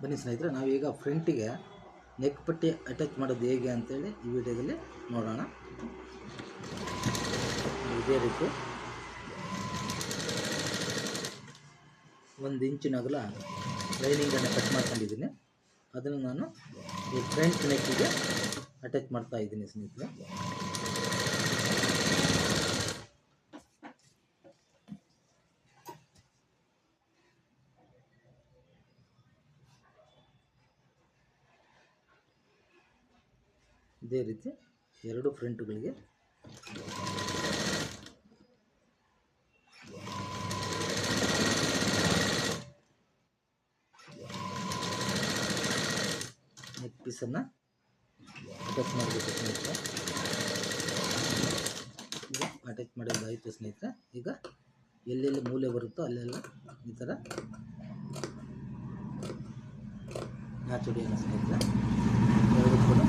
ಬನ್ನಿ ಸ್ನೇಹಿತರೆ, ನಾವೀಗ ಫ್ರಂಟಿಗೆ ನೆಕ್ ಪಟ್ಟಿ ಅಟ್ಯಾಚ್ ಮಾಡೋದು ಹೇಗೆ ಅಂತೇಳಿ ಈ ವಿಡಿಯೋದಲ್ಲಿ ನೋಡೋಣ. ಇದೇ ರೀತಿ. ಒಂದು ಇಂಚಿನ ಅಗಲ ಲೈನಿಂಗನ್ನು ಕಟ್ ಮಾಡ್ಕೊಂಡಿದ್ದೀನಿ. ಅದನ್ನು ನಾನು ಈ ಫ್ರಂಟ್ ನೆಕ್ಕಿಗೆ ಅಟ್ಯಾಚ್ ಮಾಡ್ತಾ ಇದ್ದೀನಿ ಸ್ನೇಹಿತರೆ. ಇದೇ ರೀತಿ ಎರಡು ಫ್ರಂಟ್ಗಳಿಗೆ. ನೆಕ್ ಪೀಸನ್ನು ಅಟ್ಯಾಚ್ ಮಾಡಬೇಕು ಸ್ನೇಹಿತರೆ. ಈಗ ಅಟ್ಯಾಚ್ ಮಾಡೋದಾಯಿತು ಸ್ನೇಹಿತರೆ, ಈಗ ಎಲ್ಲೆಲ್ಲಿ ಮೂಲೆ ಬರುತ್ತೋ ಅಲ್ಲೆಲ್ಲ ಈ ಥರ ನಾಚುಡಿಯನ್ನು ಸ್ನೇಹಿತರೆ ಎರಡು ಕೂಡ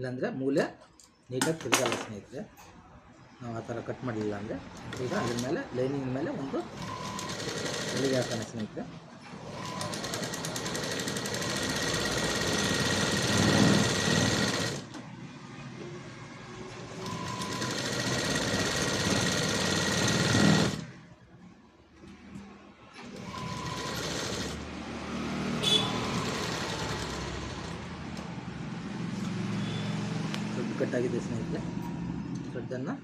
ಇಲ್ಲಾಂದರೆ ಮೂಲೆ ನೀಟಾಗಿ ತಿರುಗಲ್ಲ ಸ್ನೇಹಿತರೆ, ನಾವು ಆ ಥರ ಕಟ್ ಮಾಡಲಿಲ್ಲ ಅಂದರೆ ಈಗ ಅದ್ರ ಮೇಲೆ, ಲೈನಿಂಗ್ ಮೇಲೆ ಒಂದು ಹಳ್ಳಿಗೆ ಹಾಕೋಣ ಸ್ನೇಹಿತರೆ? ದೊಡ್ಡ ಕಟ್ಟಾಗಿದೆ ಸ್ನೇಹಿತರೆ ದೊಡ್ಡನ್ನು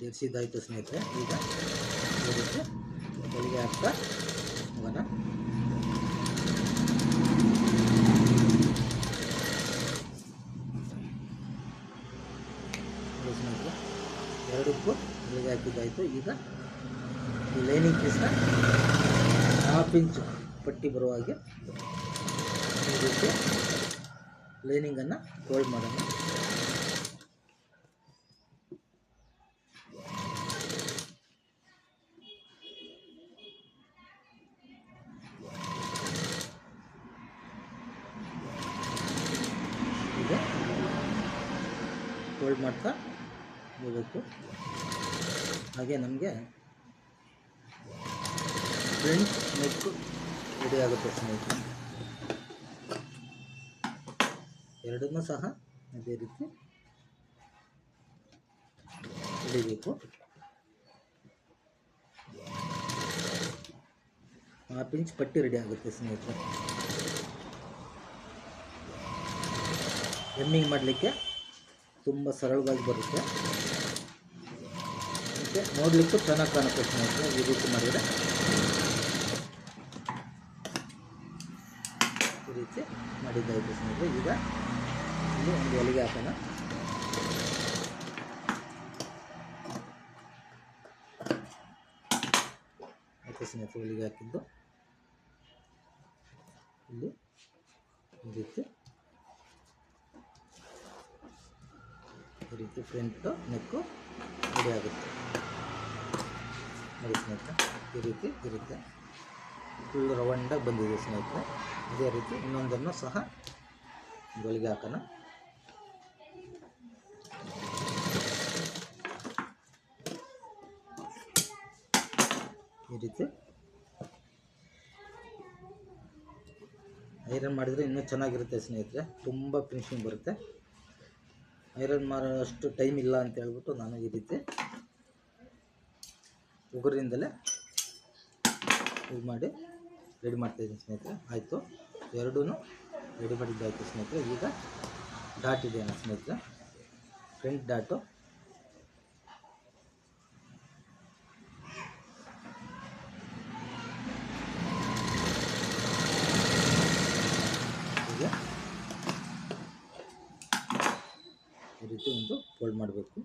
ಜರ್ಸಿದಾಯಿತು ಸ್ನೇಹಿತರೆ ಈಗ ಈ ರೀತಿ ಹೊಲಿಗೆ ಹಾಕ್ತಾ ಹೋಗೋಣ ನೋಡಿ ಸ್ನೇಹಿತರೆ ಎರಡಕ್ಕೂ ಹಾಕಿದ್ದಾಯಿತು ಈಗ ಲೈನಿಂಗ್ ಪೀಸ್ನ ಹಾಫ್ ಇಂಚ್ ಪಟ್ಟಿ ಬರುವ ಹಾಗೆ ಇದಕ್ಕೆ ಲೈನಿಂಗನ್ನು ಫೋಲ್ಡ್ ಮಾಡೋಣ. ಈಗ ಫೋಲ್ಡ್ ಮಾಡ್ತಾ ಹೋಗಬೇಕು. ಹಾಗೆ ನಮಗೆ ಫ್ರಂಟ್ ನೆಕ್ ರೆಡಿ ಆಗುತ್ತೆ ಸ್ನೇಹಿತರೆ ಎರಡನ್ನೂ ಸಹ ಅದೇ ರೀತಿ ಹಿಡಿಬೇಕು. ಆ ಇಂಚ್ ಪಟ್ಟಿ ರೆಡಿ ಆಗುತ್ತೆ ಸ್ನೇಹಿತರೆ. ಎಮ್ಮಿಂಗ್ ಮಾಡಲಿಕ್ಕೆ ತುಂಬ ಸರಳವಾಗಿ ಬರುತ್ತೆ. ಮತ್ತು ನೋಡಲಿಕ್ಕೂ ಚೆನ್ನಾಗಿ ಕಾಣುತ್ತೆ ಸ್ನೇಹಿತರೆ, ಈ ರೀತಿ ಮಾಡಿದರೆ. ಈ ರೀತಿ ಮಾಡಿದ್ದಾಯಿತು ಸ್ನೇಹಿತರೆ, ಈಗ ಇಲ್ಲಿ ಒಂದು ಹೊಲಿಗೆ ಹಾಕೋಣ. ಆಯ್ತು ಸ್ನೇಹಿತರೆ ಹೊಲಿಗೆ ಹಾಕಿದ್ದು. ಇಲ್ಲಿ ಈ ರೀತಿ. ಈ ರೀತಿ ಫ್ರಂಟು ನೆಕ್ಕು ರೆಡಿ ಆಗುತ್ತೆ. ನೋಡಿ ಸ್ನೇಹಿತರೆ, ಈ ರೀತಿ ಇರುತ್ತೆ ಫುಲ್ ರೌಂಡಾಗಿ ಬಂದಿದೆ ಸ್ನೇಹಿತರೆ. ಇದೇ ರೀತಿ ಇನ್ನೊಂದನ್ನು ಸಹ ಗೋಳಿಗೆ ಹಾಕೋಣ. ಈ ರೀತಿ. ಐರನ್ ಮಾಡಿದರೆ ಇನ್ನೂ ಚೆನ್ನಾಗಿರುತ್ತೆ ಸ್ನೇಹಿತರೆ. ತುಂಬ ಫಿನಿಶಿಂಗ್ ಬರುತ್ತೆ. ಐರನ್ ಮಾಡೋಷ್ಟು ಟೈಮ್ ಇಲ್ಲ ಅಂತ ಹೇಳ್ಬಿಟ್ಟು ನಾನು ಈ ರೀತಿ ಉಗುರಿಂದಲೇ ಇದು ಮಾಡಿ ರೆಡಿ ಮಾಡ್ತಾಯಿದ್ದೀನಿ ಸ್ನೇಹಿತರೆ. ಆಯಿತು. ಎರಡೂ ರೆಡಿ ಮಾಡಿದ್ದಾಯಿತು ಸ್ನೇಹಿತರೆ. ಈಗ ಡಾಟ್ ಇದೆ ಸ್ನೇಹಿತರೆ. Front dot. ಈ ರೀತಿ ಒಂದು ಫೋಲ್ಡ್ ಮಾಡಬೇಕು.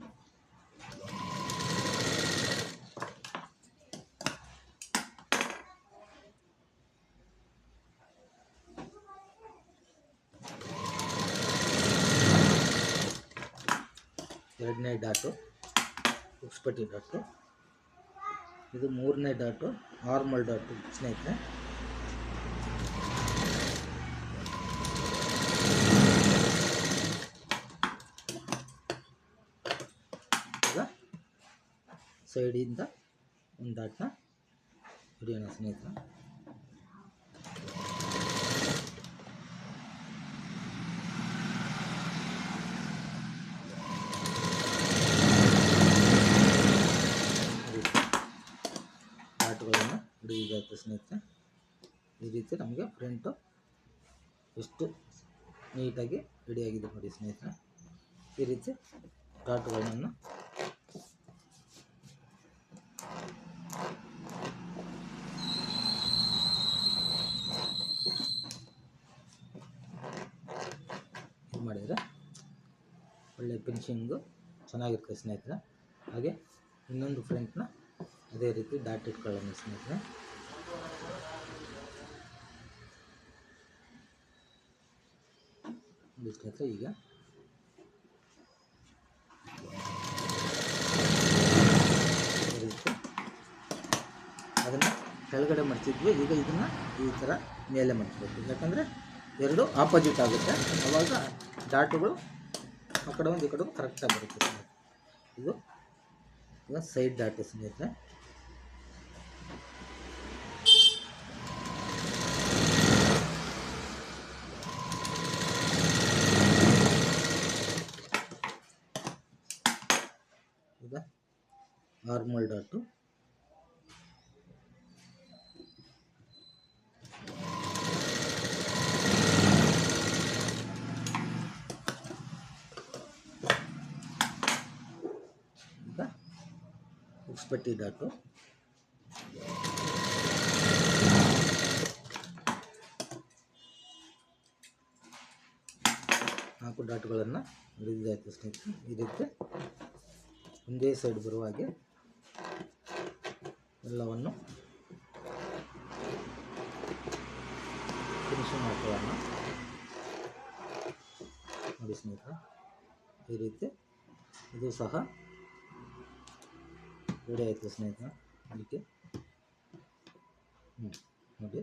ಎರಡನೇ ಡಾಟು, ಉಕ್ಸ್ಪಟ್ಟಿ ಡಾಟು. ಇದು ಮೂರನೇ ಡಾಟು, ನಾರ್ಮಲ್ ಡಾಟು ಸ್ನೇಹಿತರೆ. ಸೈಡಿಂದ ಒಂದು ಡಾಟ್ನ ಹಿಡಿಯೋಣ ಸ್ನೇಹಿತರೆ ಡಾಟ್ಗಳನ್ನು ಹಿಡಿದಾಯ್ತು ಸ್ನೇಹಿತರೆ, ಈ ರೀತಿ ನಮಗೆ ಪ್ರಿಂಟು ಎಷ್ಟು ನೀಟಾಗಿ ರೆಡಿಯಾಗಿದೆ ನೋಡಿ ಸ್ನೇಹಿತರೆ. ಈ ರೀತಿ ಡಾಟ್ಗಳನ್ನು ಮಾಡಿದರೆ ಒಳ್ಳೆ ಫಿನಿಶಿಂಗು ಚೆನ್ನಾಗಿರ್ತದೆ ಸ್ನೇಹಿತರೆ. ಹಾಗೆ ಇನ್ನೊಂದು ಫ್ರಂಟ್ನ ಅದೇ ರೀತಿ ಡಾಟ್ ಇಟ್ಕೊಳ್ಳೋಣ ಸ್ನೇಹಿತರೆ. ನೋಡಿ ಈಗ? ಅದನ್ನು ಕೆಳಗಡೆ ಮಾಡ್ತಿದ್ವಿ ಈಗ ಇದನ್ನು ಈ ಥರ ಮೇಲೆ ಮಡಿಸ್ಬೇಕು ಯಾಕಂದರೆ ಎರಡು ಆಪೋಸಿಟ್ ಆಗುತ್ತೆ. ಆವಾಗ ಡಾಟುಗಳು ಆ ಕಡೆ ಒಂದು, ಈ ಕಡೆ ಕರೆಕ್ಟಾಗಿ ಬರುತ್ತೆ. ಇದು ಈಗ ಸೈಡ್ ಡಾಟು ಸ್ನೇಹಿತರೆ ಈಗ ನಾರ್ಮಲ್ ಡಾಟು ಈಗ ಡಾಟು ನಾಲ್ಕು ಡಾಟ್ಗಳನ್ನು ಹಿಡಿದಾಯ್ತು ಸ್ನೇಹಿತರೆ. ಈ ರೀತಿ ಒಂದೇ ಸೈಡ್ ಬರುವ ಹಾಗೆ ಎಲ್ಲವನ್ನು ಫಿನಿಶಿಂಗ್ ಮಾಡ್ಕೊಳ್ಳೋಣ ನೋಡಿ ಸ್ನೇಹಿತರೆ, ಈ ರೀತಿ ಇದು ಸಹ ರೆಡಿ ಆಯಿತು ಸ್ನೇಹಿತ ಅದಕ್ಕೆ. ಹ್ಞೂ ನೋಡಿ.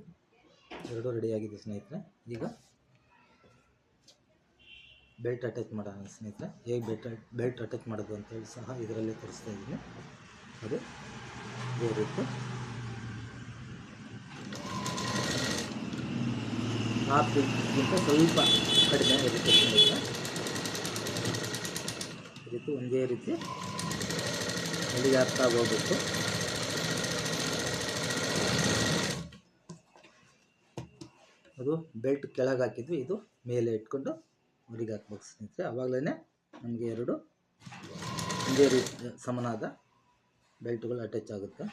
ಎರಡೂ ರೆಡಿಯಾಗಿದೆ ಸ್ನೇಹಿತರೆ. ಈಗ ಬೆಲ್ಟ್ ಅಟ್ಯಾಚ್ ಮಾಡೋಣ ಸ್ನೇಹಿತರೆ. ಹೇಗೆ ಬೆಲ್ಟ್ ಬೆಲ್ಟ್ ಅಟ್ಯಾಚ್ ಮಾಡೋದು ಅಂತೇಳಿ ಸಹ ಇದರಲ್ಲೇ ತೋರಿಸ್ತಾ ಇದ್ದೀನಿ. ಅದೇ ಇದೇ ರೀತಿ. ಇಂಚ್ಗಿಂತ ಸ್ವಲ್ಪ ಕಡಿಮೆ ಇರುತ್ತೆ ಸ್ನೇಹಿತರೆ. ಒಂದೇ ರೀತಿ. ಅಲ್ಲಿಗೆ ಅರ್ಥ ಆಗೋಗ್ಬೇಕು ಅದು ಬೆಲ್ಟ್ ಕೆಳಗೆ ಹಾಕಿದ್ವಿ, ಇದು ಮೇಲೆ ಇಟ್ಕೊಂಡು ಹೊರಗೆ ಹಾಕ್ಬೇಕು ಸ್ನೇಹಿತರೆ. ಆವಾಗಲೇ ನಮಗೆ ಎರಡು ಒಂದೇ ರೀತಿ ಸಮನಾದ ಬೆಲ್ಟ್ಗಳು ಅಟ್ಯಾಚ್ ಆಗುತ್ತೆ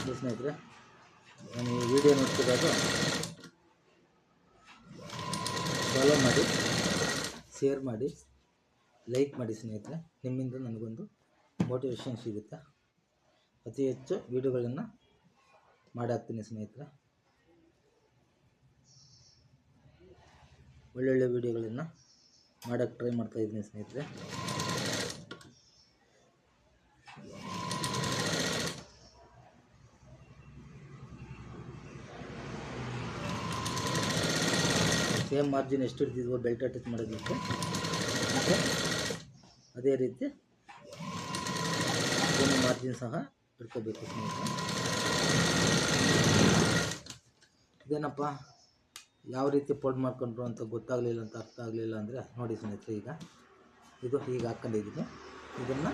ಇದು ಸ್ನೇಹಿತರೆ ನಾನು ಈ ವಿಡಿಯೋ ನೋಡ್ತಿರೋದು ಫಾಲೋ ಮಾಡಿ ಶೇರ್ ಮಾಡಿ ಲೈಕ್ ಮಾಡಿ ಸ್ನೇಹಿತರೆ. ನಿಮ್ಮಿಂದ ನನಗೊಂದು ಮೋಟಿವೇಶನ್ ಸಿಗುತ್ತೆ? ಅತಿ ಹೆಚ್ಚು ವೀಡಿಯೋಗಳನ್ನು ಮಾಡಾಕ್ತೀನಿ ಸ್ನೇಹಿತರೆ. ಒಳ್ಳೊಳ್ಳೆ ವೀಡಿಯೋಗಳನ್ನು ಮಾಡೋಕ್ಕೆ ಟ್ರೈ ಮಾಡ್ತಾಯಿದ್ದೀನಿ ಸ್ನೇಹಿತರೆ. ಮಾರ್ಜಿನ್ ಎಷ್ಟು ಇರ್ತಿದ್ವೋ ಬೆಲ್ಟ್ ಅಟ್ಯಾಚ್ ಮಾಡೋದಕ್ಕೆ. ಮತ್ತು ಅದೇ ರೀತಿ ಮಾರ್ಜಿನ್ ಸಹ ಇಟ್ಕೋಬೇಕು ಸ್ನೇಹಿತರೆ. ಇದೇನಪ್ಪ? ಯಾವ ರೀತಿ ಫೋಲ್ಡ್ ಮಾಡ್ಕೊಂಡ್ರು ಅಂತ ಗೊತ್ತಾಗಲಿಲ್ಲ ಅಂತ ಅರ್ಥ ಆಗಲಿಲ್ಲ ಅಂದರೆ ನೋಡಿ ಸ್ನೇಹಿತರೆ ಈಗ. ಇದು ಹೀಗೆ ಹಾಕ್ಕೊಂಡಿದ್ದೀನಿ ಇದನ್ನು